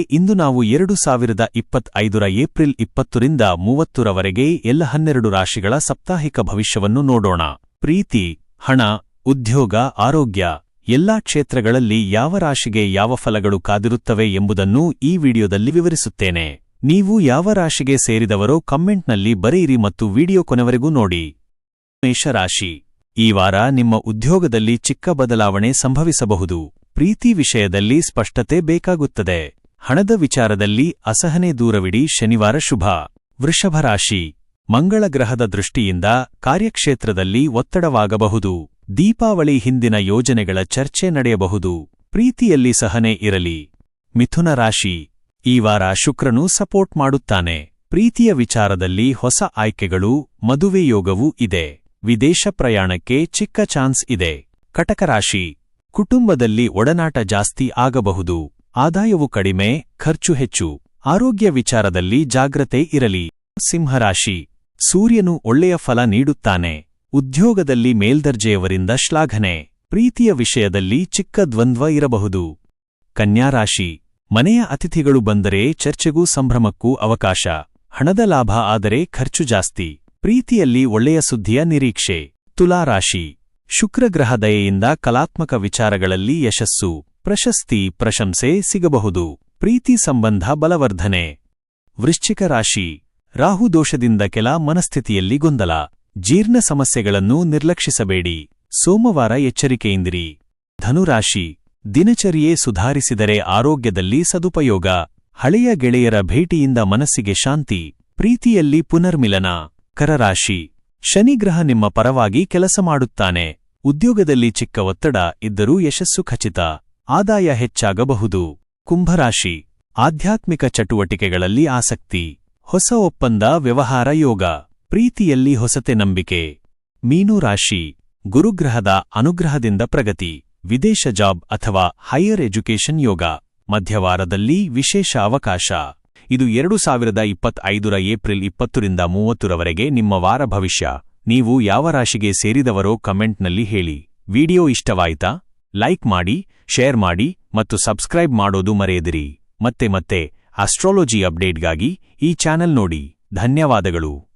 ಇಂದು ನಾವು ಎರಡು ಸಾವಿರದ ಇಪ್ಪತ್ತೈದರ ಏಪ್ರಿಲ್ ಇಪ್ಪತ್ತರಿಂದ ಮೂವತ್ತರವರೆಗೆ ಎಲ್ಲ ಹನ್ನೆರಡು ರಾಶಿಗಳ ಸಾಪ್ತಾಹಿಕ ಭವಿಷ್ಯವನ್ನು ನೋಡೋಣ. ಪ್ರೀತಿ, ಹಣ, ಉದ್ಯೋಗ, ಆರೋಗ್ಯ, ಎಲ್ಲಾ ಕ್ಷೇತ್ರಗಳಲ್ಲಿ ಯಾವ ರಾಶಿಗೆ ಯಾವ ಫಲಗಳು ಕಾದಿರುತ್ತವೆ ಎಂಬುದನ್ನು ಈ ವಿಡಿಯೋದಲ್ಲಿ ವಿವರಿಸುತ್ತೇನೆ. ನೀವು ಯಾವ ರಾಶಿಗೆ ಸೇರಿದವರೋ ಕಮೆಂಟ್ನಲ್ಲಿ ಬರೆಯಿರಿ ಮತ್ತು ವಿಡಿಯೋ ಕೊನೆವರೆಗೂ ನೋಡಿ. ಮೇಷರಾಶಿ. ಈ ವಾರ ನಿಮ್ಮ ಉದ್ಯೋಗದಲ್ಲಿ ಚಿಕ್ಕ ಬದಲಾವಣೆ ಸಂಭವಿಸಬಹುದು. ಪ್ರೀತಿ ವಿಷಯದಲ್ಲಿ ಸ್ಪಷ್ಟತೆ ಬೇಕಾಗುತ್ತದೆ. ಹಣದ ವಿಚಾರದಲ್ಲಿ ಅಸಹನೆ ದೂರವಿಡಿ ಶನಿವಾರ ಶುಭ. ವೃಷಭರಾಶಿ ಮಂಗಳ ಗ್ರಹದ ದೃಷ್ಟಿಯಿಂದ ಕಾರ್ಯಕ್ಷೇತ್ರದಲ್ಲಿ ಒತ್ತಡವಾಗಬಹುದು. ದೀಪಾವಳಿ ಹಿಂದಿನ ಯೋಜನೆಗಳ ಚರ್ಚೆ ನಡೆಯಬಹುದು. ಪ್ರೀತಿಯಲ್ಲಿ ಸಹನೆ ಇರಲಿ. ಮಿಥುನ ರಾಶಿ. ಈ ವಾರ ಶುಕ್ರನು ಸಪೋರ್ಟ್ ಮಾಡುತ್ತಾನೆ. ಪ್ರೀತಿಯ ವಿಚಾರದಲ್ಲಿ ಹೊಸ ಆಯ್ಕೆಗಳು, ಮದುವೆ ಯೋಗವೂ ಇದೆ. ವಿದೇಶ ಪ್ರಯಾಣಕ್ಕೆ ಚಿಕ್ಕ ಚಾನ್ಸ್ ಇದೆ. ಕಟಕ ರಾಶಿ. ಕುಟುಂಬದಲ್ಲಿ ಒಡನಾಟ ಜಾಸ್ತಿ ಆಗಬಹುದು. ಆದಾಯವು ಕಡಿಮೆ, ಖರ್ಚು ಹೆಚ್ಚು, ಆರೋಗ್ಯ ವಿಚಾರದಲ್ಲಿ ಜಾಗ್ರತೆ ಇರಲಿ. ಸಿಂಹರಾಶಿ. ಸೂರ್ಯನು ಒಳ್ಳೆಯ ಫಲ ನೀಡುತ್ತಾನೆ. ಉದ್ಯೋಗದಲ್ಲಿ ಮೇಲ್ದರ್ಜೆಯವರಿಂದ ಶ್ಲಾಘನೆ. ಪ್ರೀತಿಯ ವಿಷಯದಲ್ಲಿ ಚಿಕ್ಕ ದ್ವಂದ್ವ ಇರಬಹುದು. ಕನ್ಯಾರಾಶಿ. ಮನೆಯ ಅತಿಥಿಗಳು ಬಂದರೆ ಚರ್ಚೆಗೂ ಸಂಭ್ರಮಕ್ಕೂ ಅವಕಾಶ. ಹಣದ ಲಾಭ ಆದರೆ ಖರ್ಚು ಜಾಸ್ತಿ. ಪ್ರೀತಿಯಲ್ಲಿ ಒಳ್ಳೆಯ ಸುದ್ದಿಯ ನಿರೀಕ್ಷೆ. ತುಲಾರಾಶಿ. ಶುಕ್ರಗ್ರಹ ದಯೆಯಿಂದ ಕಲಾತ್ಮಕ ವಿಚಾರಗಳಲ್ಲಿ ಯಶಸ್ಸು. ಪ್ರಶಸ್ತಿ, ಪ್ರಶಂಸೆ ಸಿಗಬಹುದು. ಪ್ರೀತಿ ಸಂಬಂಧ ಬಲವರ್ಧನೆ. ವೃಶ್ಚಿಕ ರಾಶಿ. ರಾಹುದೋಷದಿಂದ ಕೆಲ ಮನಸ್ಥಿತಿಯಲ್ಲಿ ಗೊಂದಲ. ಜೀರ್ಣ ಸಮಸ್ಯೆಗಳನ್ನು ನಿರ್ಲಕ್ಷಿಸಬೇಡಿ. ಸೋಮವಾರ ಎಚ್ಚರಿಕೆಯಿಂದಿರಿ. ಧನುರಾಶಿ. ದಿನಚರಿಯೇ ಸುಧಾರಿಸಿದರೆ ಆರೋಗ್ಯದಲ್ಲಿ ಸದುಪಯೋಗ. ಹಳೆಯ ಗೆಳೆಯರ ಭೇಟಿಯಿಂದ ಮನಸ್ಸಿಗೆ ಶಾಂತಿ. ಪ್ರೀತಿಯಲ್ಲಿ ಪುನರ್ಮಿಲನ. ಕರರಾಶಿ. ಶನಿಗ್ರಹ ನಿಮ್ಮ ಪರವಾಗಿ ಕೆಲಸ ಮಾಡುತ್ತಾನೆ. ಉದ್ಯೋಗದಲ್ಲಿ ಚಿಕ್ಕ ಒತ್ತಡ ಇದ್ದರೂ ಯಶಸ್ಸು ಖಚಿತ. ಆದಾಯ ಹೆಚ್ಚಾಗಬಹುದು. ಕುಂಭರಾಶಿ. ಆಧ್ಯಾತ್ಮಿಕ ಚಟುವಟಿಕೆಗಳಲ್ಲಿ ಆಸಕ್ತಿ. ಹೊಸ ಒಪ್ಪಂದ ವ್ಯವಹಾರ ಯೋಗ. ಪ್ರೀತಿಯಲ್ಲಿ ಹೊಸತೆ ನಂಬಿಕೆ. ಮೀನುರಾಶಿ. ಗುರುಗ್ರಹದ ಅನುಗ್ರಹದಿಂದ ಪ್ರಗತಿ. ವಿದೇಶ ಜಾಬ್ ಅಥವಾ ಹೈಯರ್ ಎಜುಕೇಷನ್ ಯೋಗ. ಮಧ್ಯವಾರದಲ್ಲಿ ವಿಶೇಷ ಅವಕಾಶ. ಇದು ಎರಡು ಸಾವಿರದ ಇಪ್ಪತ್ತೈದರ ಏಪ್ರಿಲ್ ಇಪ್ಪತ್ತರಿಂದ ಮೂವತ್ತರವರೆಗೆ ನಿಮ್ಮ ವಾರ ಭವಿಷ್ಯ. ನೀವು ಯಾವ ರಾಶಿಗೆ ಸೇರಿದವರೋ ಕಮೆಂಟ್ನಲ್ಲಿ ಹೇಳಿ. ವಿಡಿಯೋ ಇಷ್ಟವಾಯಿತಾ? ಲೈಕ್ ಮಾಡಿ, ಶೇರ್ ಮಾಡಿ ಮತ್ತು ಸಬ್ಸ್ಕ್ರೈಬ್ ಮಾಡೋದು ಮರೆಯದಿರಿ. ಮತ್ತೆ ಮತ್ತೆ ಅಸ್ಟ್ರಾಲಜಿ ಅಪ್ಡೇಟ್ಗಾಗಿ ಈ ಚಾನೆಲ್ ನೋಡಿ. ಧನ್ಯವಾದಗಳು.